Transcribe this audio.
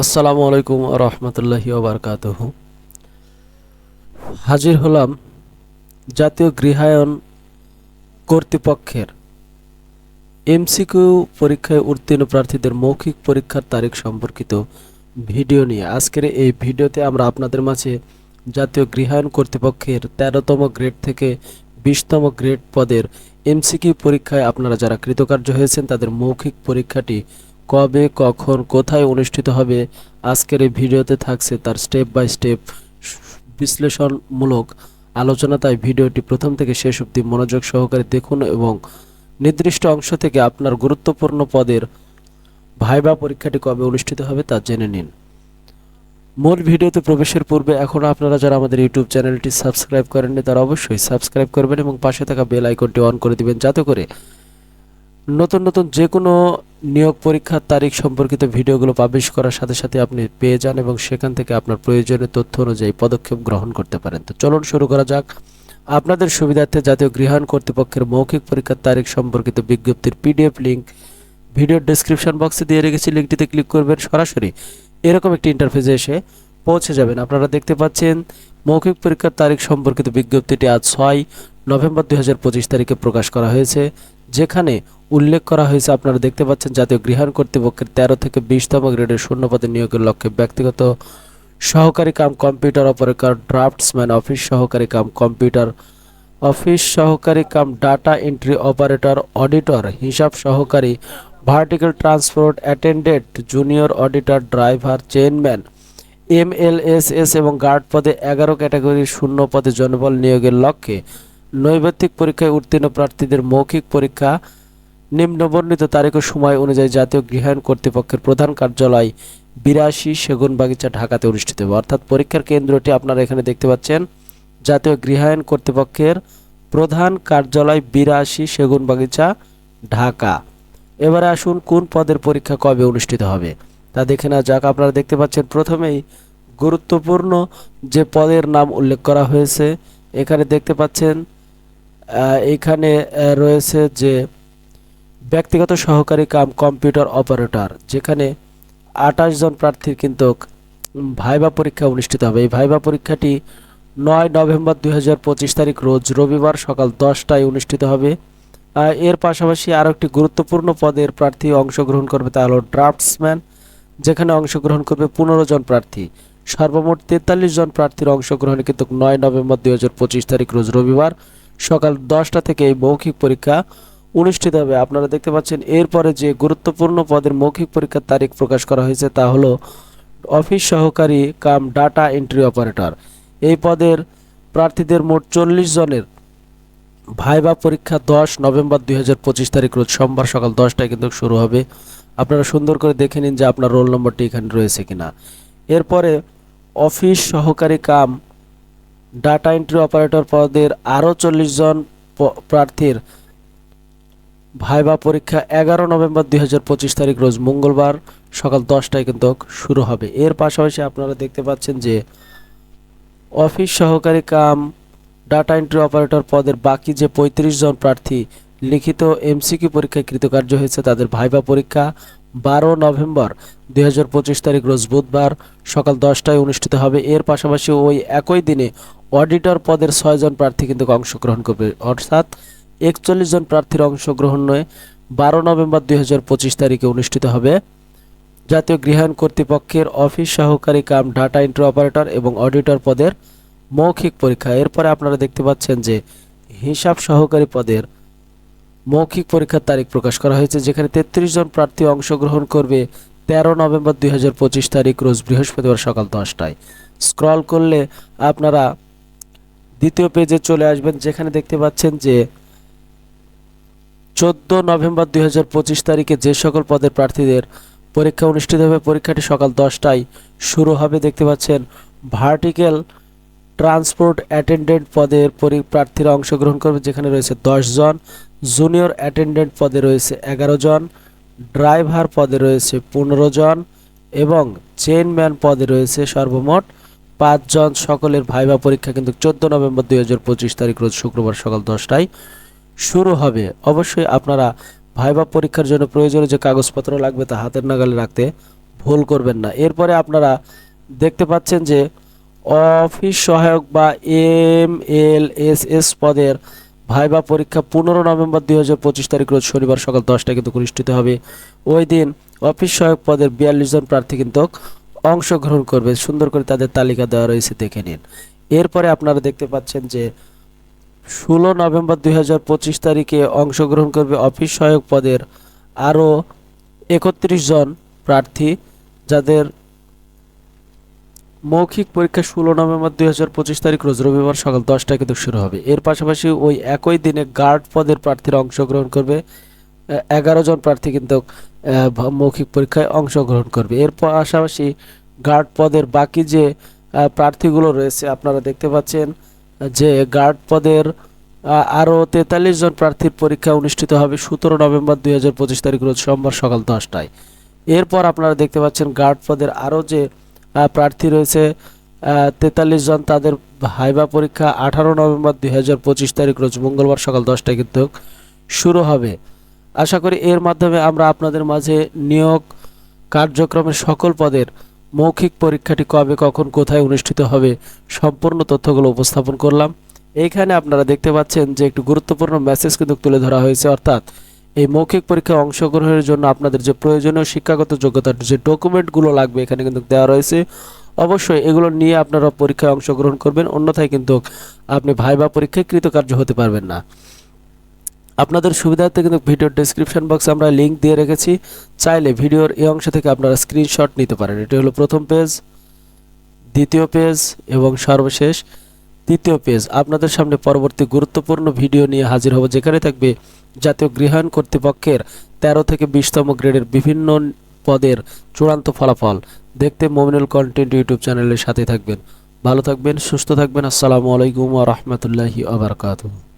আসসালামু আলাইকুম রহমতুল্লাহি ওবরকাতহ হাজির হলাম জাতীয় গৃহায়ন কর্তৃপক্ষের এমসিকিউ পরীক্ষায় উত্তীর্ণ প্রার্থীদের মৌখিক পরীক্ষার তারিখ সম্পর্কিত ভিডিও নিয়ে। আজকের এই ভিডিওতে আমরা আপনাদের মাঝে জাতীয় গৃহায়ন কর্তৃপক্ষের তেরোতম গ্রেড থেকে বিশতম গ্রেড পদের এমসিকিউ পরীক্ষায় আপনারা যারা কৃতকার্য হয়েছেন, তাদের মৌখিক পরীক্ষাটি কবে, কখন, কোথায় অনুষ্ঠিত হবে, আজকের এই ভিডিওতে থাকছে তার স্টেপ বাই স্টেপ বিশ্লেষণমূলক আলোচনা। তাই ভিডিওটি প্রথম থেকে শেষ অবধি মনোযোগ সহকারে দেখুন এবং নির্দিষ্ট অংশ থেকে আপনার গুরুত্বপূর্ণ পদের ভাইবা পরীক্ষাটি কবে অনুষ্ঠিত হবে তা জেনে নিন। মূল ভিডিওতে প্রবেশের পূর্বে এখন আপনারা যারা আমাদের ইউটিউব চ্যানেলটি সাবস্ক্রাইব করেননি তারা অবশ্যই সাবস্ক্রাইব করবেন এবং পাশে থাকা বেল আইকনটি অন করে দিবেন, যাতে করে নতুন নতুন যে কোনো নিয়োগ পরীক্ষার তারিখ সম্পর্কিত ভিডিওগুলো পাবলিশ করার সাথে সাথে আপনি পেয়ে যান এবং সেখান থেকে আপনার প্রয়োজনীয় তথ্য অনুযায়ী পদক্ষেপ গ্রহণ করতে পারেন। তো চলুন শুরু করা যাক। আপনাদের সুবিধার্থে জাতীয় গৃহায়ণ কর্তৃপক্ষের মৌখিক পরীক্ষার তারিখ সম্পর্কিত বিজ্ঞপ্তির পিডিএফ লিঙ্ক ভিডিওর ডেসক্রিপশন বক্সে দিয়ে রেখেছি। লিঙ্কটিতে ক্লিক করবেন। সরাসরি এরকম একটি ইন্টারফেসে এসে পৌঁছে যাবেন। আপনারা দেখতে পাচ্ছেন, মৌখিক পরীক্ষার তারিখ সম্পর্কিত বিজ্ঞপ্তিটি আজ ছয় নভেম্বর দুই হাজার পঁচিশ তারিখে প্রকাশ করা হয়েছে, যেখানে উল্লেখ করা হয়েছে, আপনারা দেখতে পাচ্ছেন জাতীয় গৃহায়ণ কর্তৃপক্ষের তেরো থেকে বিশতম গ্রেডের শূন্য পদে নিয়োগের লক্ষ্যে ব্যক্তিগত সহকারী cum computer operator, draftsman, office সহকারী কাম কম্পিউটার, অফিস সহকারী cum data entry operator, auditor, হিসাব সহকারী, vertical transport attendant, junior auditor, driver chainman MLSS এবং গার্ড পদে এগারো ক্যাটাগরির শূন্য পদে জনবল নিয়োগের লক্ষ্যে নৈবেত্তিক পরীক্ষায় উত্তীর্ণ প্রার্থীদের মৌখিক পরীক্ষা নিম্নবর্ণিত তারিখ ও সময় অনুযায়ী জাতীয় গৃহায়ণ কর্তৃপক্ষের প্রধান কার্যালয় বিরাশি সেগুন বাগিচা ঢাকাতে অনুষ্ঠিত হবে। অর্থাৎ পরীক্ষার কেন্দ্রটি আপনারা এখানে দেখতে পাচ্ছেন, জাতীয় গৃহায়ণ কর্তৃপক্ষের প্রধান কার্যালয় বিরাশি সেগুন বাগিচা ঢাকা। এবারে আসুন কোন পদের পরীক্ষা কবে অনুষ্ঠিত হবে তা দেখে না যাক। আপনারা দেখতে পাচ্ছেন প্রথমেই গুরুত্বপূর্ণ যে পদের নাম উল্লেখ করা হয়েছে, এখানে দেখতে পাচ্ছেন এখানে রয়েছে যে ব্যক্তিগত সহকারী কাম কম্পিউটার অপারেটর, যেখানে আঠাশ জন প্রার্থীর কিন্তু ভাইবা পরীক্ষা অনুষ্ঠিত হবে। এই ভাইবা পরীক্ষাটি নয় নভেম্বর দুই হাজার পঁচিশ তারিখ রোজ রবিবার সকাল দশটায় অনুষ্ঠিত হবে। এর পাশাপাশি আরও একটি গুরুত্বপূর্ণ পদের প্রার্থী অংশগ্রহণ করবে তা হলো ড্রাফটসম্যান, যেখানে অংশগ্রহণ করবে পনেরো জন প্রার্থী। সর্বমোট তেতাল্লিশ জন প্রার্থীর অংশগ্রহণে কিন্তু নয় নভেম্বর দুই হাজার পঁচিশ তারিখ রোজ রবিবার সকাল দশটা থেকে এই মৌখিক পরীক্ষা অনুষ্ঠিত হবে। আপনারা দেখতে পাচ্ছেন, এরপরে যে গুরুত্বপূর্ণ পদের মৌখিক পরীক্ষার তারিখ প্রকাশ করা হয়েছে তা হলো অফিস সহকারী কাম ডাটা এন্ট্রি অপারেটর। এই পদের প্রার্থীদের মোট চল্লিশ জনের। ভাইবা পরীক্ষা দশ নভেম্বর দুই হাজার পঁচিশ তারিখ, রোজ সোমবার সকাল দশটায় কিন্তু শুরু হবে। আপনারা সুন্দর করে দেখে নিন যে আপনার রোল নম্বরটি এখানে রয়েছে কিনা। এরপরে অফিস সহকারী কাম ডাটা এন্ট্রি অপারেটর পদের আরও চল্লিশ জন প্রার্থীর ভাইবা পরীক্ষা এগারো নভেম্বর দুই তারিখ, রোজ মঙ্গলবার সকাল দশটায় কিন্তু শুরু হবে। এর পাশাপাশি আপনারা দেখতে পাচ্ছেন যে অফিস সহকারী কাম, ডাটা এন্ট্রি অপারেটর পদের বাকি যে পঁয়ত্রিশ জন প্রার্থী, লিখিত এমসিকিউ পরীক্ষায় কৃতকার্য হয়েছে তাদের ভাইবা পরীক্ষা বারো নভেম্বর দুই হাজার পঁচিশ তারিখ, রোজ বুধবার সকাল দশটায় অনুষ্ঠিত হবে। এর পাশাপাশি ওই একই দিনে অডিটর পদের ছয়জন প্রার্থী কিন্তু অংশগ্রহণ করবে। অর্থাৎ একচল্লিশ জন প্রার্থীর অংশগ্রহণ নয়, বারো নভেম্বর দু হাজার পঁচিশ তারিখে অনুষ্ঠিত হবে। জাতীয় গৃহায়ণ কর্তৃপক্ষের অফিস সহকারী কাম ডাটা এন্ট্রি অপারেটর এবং অডিটর পদের মৌখিক পরীক্ষা। এরপরে আপনারা দেখতে পাচ্ছেন যে হিসাব সহকারী পদের মৌখিক পরীক্ষার তারিখ প্রকাশ করা হয়েছে, যেখানে তেত্রিশ জন প্রার্থী অংশগ্রহণ করবে তেরো নভেম্বর দুই হাজার পঁচিশ তারিখ, রোজ বৃহস্পতিবার সকাল দশটায়। স্ক্রল করলে আপনারা দ্বিতীয় পেজে চলে আসবেন, যেখানে দেখতে পাচ্ছেন যে চোদ্দ নভেম্বর দু হাজার পঁচিশ তারিখে যে সকল পদের প্রার্থীদের পরীক্ষা অনুষ্ঠিত হবে, পরীক্ষাটি সকাল দশটায় শুরু হবে। দেখতে পাচ্ছেন, ভার্টিক্যাল ট্রান্সপোর্ট অ্যাটেন্ডেন্ট পদের পরি- প্রার্থীরা অংশগ্রহণ করবে, যেখানে রয়েছে জন। জুনিয়র অ্যাটেন্ডেন্ট পদে রয়েছে এগারো জন। ড্রাইভার পদে রয়েছে পনেরো জন এবং চেইনম্যান পদে রয়েছে সর্বমোট পাঁচজন সকলের ভাইবা পরীক্ষা কিন্তু চোদ্দ নভেম্বর দুই হাজার পঁচিশ তারিখ, রোজ শুক্রবার সকাল দশটায় শুরু হবে। অবশ্যই আপনারা ভাইবা পরীক্ষার জন্য প্রয়োজনীয় যে কাগজপত্র লাগবে তা হাতের নাগালে রাখতে ভুল করবেন না। এরপরে আপনারা দেখতে পাচ্ছেন যে অফিস সহায়ক বা এম এল এস এস পদের ভাইবা পরীক্ষা পনেরো নভেম্বর দুই হাজার পঁচিশ তারিখ, রোজ শনিবার সকাল দশটায় কিন্তু অনুষ্ঠিত হবে। ওই দিন অফিস সহায়ক পদের বিয়াল্লিশ জন প্রার্থী কিন্তু অংশগ্রহণ করবে, সুন্দর করে তাদের তালিকা দেওয়া রয়েছে, দেখে নিন। এরপরে আপনারা দেখতে পাচ্ছেন যে ষোলো নভেম্বর দুই হাজার পঁচিশ তারিখে অংশগ্রহণ করবে অফিস সহায়ক পদের আরও একত্রিশ জন প্রার্থী, যাদের মৌখিক পরীক্ষা ষোলো নভেম্বর দুই হাজার পঁচিশ তারিখ, রোজ রবিবার সকাল দশটায় কিন্তু শুরু হবে। এর পাশাপাশি ওই একই দিনে গার্ড পদের প্রার্থীরা অংশগ্রহণ করবে। এগারো জন প্রার্থী কিন্তু মৌখিক পরীক্ষায় অংশগ্রহণ করবে। এর পাশাপাশি গার্ড পদের বাকি যে প্রার্থীগুলো রয়েছে, আপনারা দেখতে পাচ্ছেন যে গার্ড পদের আরও তেতাল্লিশ জন প্রার্থীর পরীক্ষা অনুষ্ঠিত হবে সতেরো নভেম্বর দুই হাজার পঁচিশ তারিখ, রোজ সোমবার সকাল দশটায়। এরপর আপনারা দেখতে পাচ্ছেন গার্ড পদের আরও যে প্রার্থী রয়েছে তেতাল্লিশ জন তাদের হাইবা পরীক্ষা আঠারো নভেম্বর দুই হাজার পঁচিশ তারিখ, রোজ মঙ্গলবার সকাল দশটায় কিন্তু শুরু হবে। আশা করি এর মাধ্যমে আমরা আপনাদের মাঝে নিয়োগ কার্যক্রমের সকল পদের মৌখিক পরীক্ষাটি কবে, কখন, কোথায় অনুষ্ঠিত হবে সম্পূর্ণ তথ্যগুলো উপস্থাপন করলাম। এইখানে আপনারা দেখতে পাচ্ছেন যে একটি গুরুত্বপূর্ণ মেসেজ কিন্তু তুলে ধরা হয়েছে। অর্থাৎ এই মৌখিক পরীক্ষায় অংশগ্রহণের জন্য আপনাদের যে প্রয়োজনীয় শিক্ষাগত যোগ্যতার যে ডকুমেন্টগুলো লাগবে এখানে কিন্তু দেওয়া রয়েছে। অবশ্যই এগুলো নিয়ে আপনারা পরীক্ষায় অংশগ্রহণ করবেন, অন্যথায় কিন্তু আপনি ভাইবা পরীক্ষায় কৃতকার্য হতে পারবেন না। আপনাদের সুবিধার্থে কিন্তু ভিডিওর ডেসক্রিপশন বক্সে আমরা লিঙ্ক দিয়ে রেখেছি। চাইলে ভিডিওর এই অংশ থেকে আপনারা স্ক্রিনশট নিতে পারেন। এটি হলো প্রথম পেজ দ্বিতীয় পেজ এবং সর্বশেষ তৃতীয় পেজ আপনাদের সামনে পরবর্তী গুরুত্বপূর্ণ ভিডিও নিয়ে হাজির হব, যেখানে থাকবে জাতীয় গৃহায়ণ কর্তৃপক্ষের তেরো থেকে বিশতম গ্রেডের বিভিন্ন পদের চূড়ান্ত ফলাফল। দেখতে মোমিনুল কন্টেন্ট ইউটিউব চ্যানেলের সাথে থাকবেন। ভালো থাকবেন, সুস্থ থাকবেন। আসসালামু আলাইকুম ওয়া রাহমাতুল্লাহি ওয়া বারাকাতুহু।